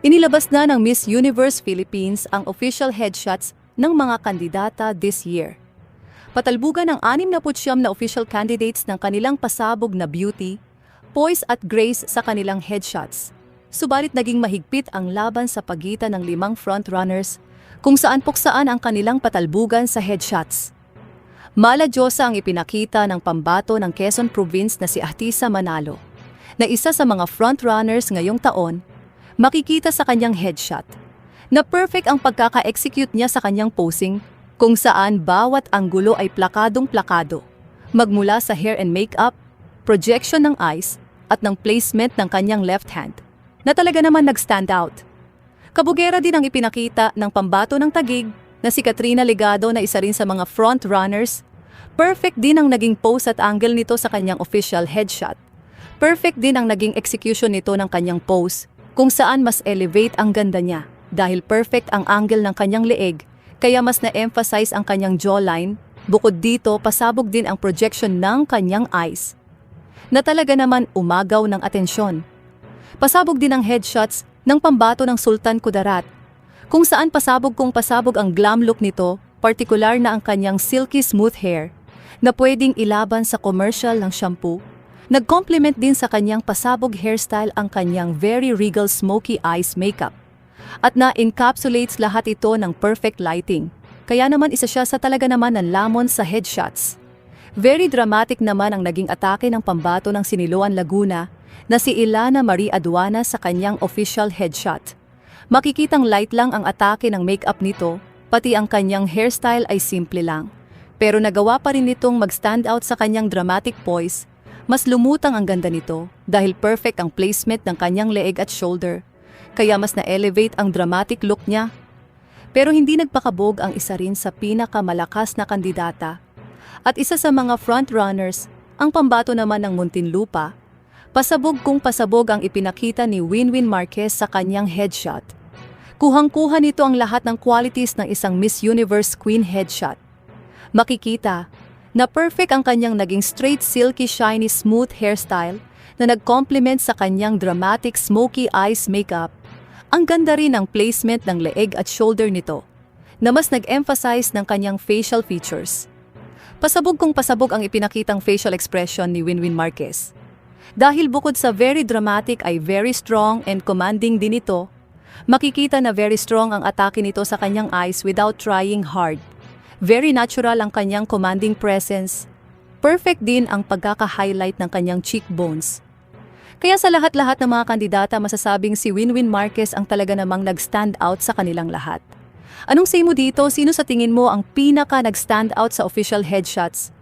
Inilabas na ng Miss Universe Philippines ang official headshots ng mga kandidata this year. Patalbugan ng 69 na official candidates ng kanilang pasabog na beauty, poise at grace sa kanilang headshots. Subalit naging mahigpit ang laban sa pagitan ng limang frontrunners kung saan puksaan ang kanilang patalbugan sa headshots. Mala ang ipinakita ng pambato ng Quezon Province na si Ahtisa Manalo, na isa sa mga frontrunners ngayong taon, makikita sa kanyang headshot, na perfect ang pagkaka-execute niya sa kanyang posing kung saan bawat anggulo ay plakadong-plakado, magmula sa hair and makeup, projection ng eyes, at ng placement ng kanyang left hand, na talaga naman nag-stand out. Kabugera din ang ipinakita ng pambato ng tagig na si Katrina Legado na isa rin sa mga front runners. Perfect din ang naging pose at angle nito sa kanyang official headshot. Perfect din ang naging execution nito ng kanyang pose kung saan mas elevate ang ganda niya dahil perfect ang angle ng kanyang leeg kaya mas na-emphasize ang kanyang jawline. Bukod dito, pasabog din ang projection ng kanyang eyes na talaga naman umagaw ng atensyon. Pasabog din ang headshots ng pambato ng Sultan Kudarat kung saan pasabog kung pasabog ang glam look nito, partikular na ang kanyang silky smooth hair, na pwedeng ilaban sa commercial ng shampoo. Nag-complement din sa kanyang pasabog hairstyle ang kanyang very regal smoky eyes makeup. At na-encapsulates lahat ito ng perfect lighting. Kaya naman isa siya sa talaga naman ng lamon sa headshots. Very dramatic naman ang naging atake ng pambato ng Siniloan Laguna na si Ilana Marie Aduana sa kanyang official headshot. Makikitang light lang ang atake ng makeup nito, pati ang kanyang hairstyle ay simple lang. Pero nagawa pa rin nitong mag-stand out sa kanyang dramatic poise. Mas lumutang ang ganda nito dahil perfect ang placement ng kanyang leeg at shoulder. Kaya mas na-elevate ang dramatic look niya. Pero hindi nagpakabog ang isa rin sa pinakamalakas na kandidata. At isa sa mga frontrunners, ang pambato naman ng Muntinlupa, pasabog kung pasabog ang ipinakita ni Winwin Marquez sa kanyang headshot. Kuhang-kuha nito ang lahat ng qualities ng isang Miss Universe Queen headshot. Makikita na perfect ang kanyang naging straight silky shiny smooth hairstyle na nag-complement sa kanyang dramatic smoky eyes makeup. Ang ganda rin ng placement ng leeg at shoulder nito na mas nag-emphasize ng kanyang facial features. Pasabog kung pasabog ang ipinakitang facial expression ni Winwin Marquez. Dahil bukod sa very dramatic ay very strong and commanding din ito, makikita na very strong ang atake nito sa kanyang eyes without trying hard. Very natural ang kanyang commanding presence. Perfect din ang pagkaka-highlight ng kanyang cheekbones. Kaya sa lahat-lahat ng mga kandidata masasabing si Winwin Marquez ang talaga namang nag-stand out sa kanilang lahat. Anong say mo dito? Sino sa tingin mo ang pinaka nag-stand out sa official headshots?